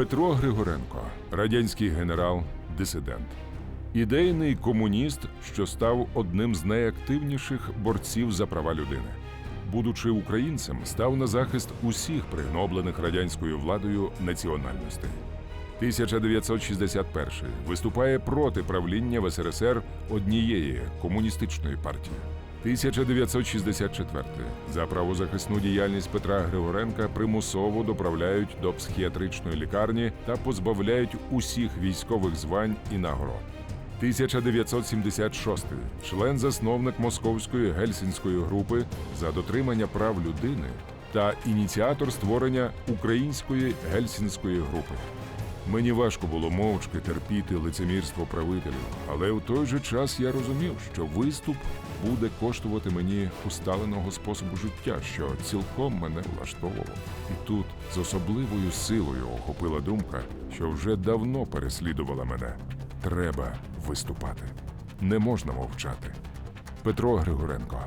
Петро Григоренко, радянський генерал, дисидент. Ідейний комуніст, що став одним з найактивніших борців за права людини. Будучи українцем, став на захист усіх пригноблених радянською владою національностей. 1961 виступає проти правління в СРСР однієї комуністичної партії. 1964 за правозахисну діяльність Петра Григоренка примусово доправляють до психіатричної лікарні та позбавляють усіх військових звань і нагород. 1976 член-засновник Московської гельсінської групи за дотримання прав людини та ініціатор створення Української гельсінської групи. Мені важко було мовчки терпіти лицемірство правителів, але у той же час я розумів, що виступ буде коштувати мені усталеного способу життя, що цілком мене влаштовував. І тут з особливою силою охопила думка, що вже давно переслідувала мене. Треба виступати. Не можна мовчати. Петро Григоренко,